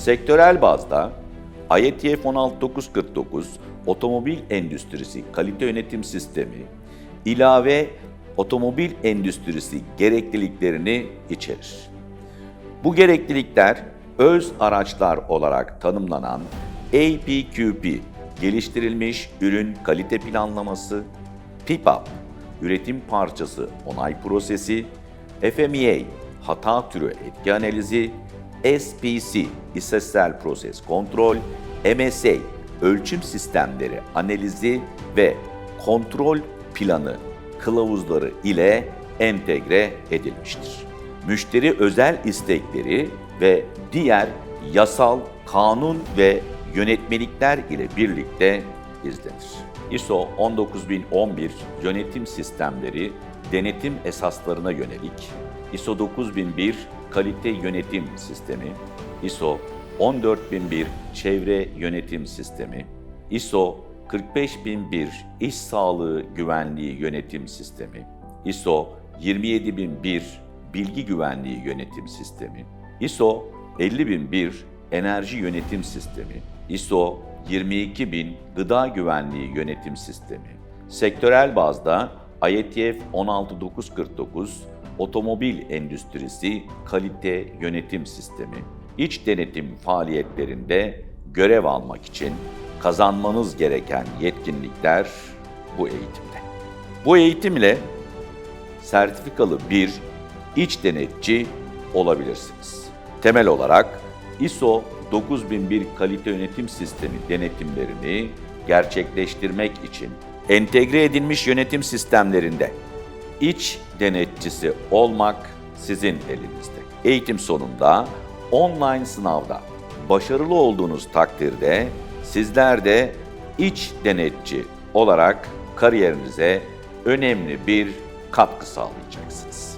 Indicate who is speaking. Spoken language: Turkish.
Speaker 1: Sektörel bazda IETF 16949 otomobil endüstrisi kalite yönetim sistemi ilave otomobil endüstrisi gerekliliklerini içerir. Bu gereklilikler öz araçlar olarak tanımlanan APQP, geliştirilmiş ürün kalite planlaması, PPAP, üretim parçası onay prosesi, FMEA, hata türü etki analizi, SPC, istatistiksel proses kontrol, MSA, ölçüm sistemleri analizi ve kontrol planı kılavuzları ile entegre edilmiştir. Müşteri özel istekleri ve diğer yasal, kanun ve yönetmelikler ile birlikte izlenir. ISO 19001 yönetim sistemleri denetim esaslarına yönelik, ISO 9001 kalite yönetim sistemi, ISO 14001 çevre yönetim sistemi, ISO 45001 iş sağlığı güvenliği yönetim sistemi, ISO 27001 bilgi güvenliği yönetim sistemi, ISO 50001 enerji yönetim sistemi, ISO 22000 gıda güvenliği yönetim sistemi, sektörel bazda IETF 16949 otomobil endüstrisi kalite yönetim sistemi, iç denetim faaliyetlerinde görev almak için kazanmanız gereken yetkinlikler bu eğitimde. Bu eğitim ile sertifikalı bir iç denetçi olabilirsiniz. Temel olarak ISO 9001 kalite yönetim sistemi denetimlerini gerçekleştirmek için entegre edilmiş yönetim sistemlerinde iç denetçisi olmak sizin elinizde. Eğitim sonunda online sınavda başarılı olduğunuz takdirde sizler de iç denetçi olarak kariyerinize önemli bir katkı sağlayacaksınız.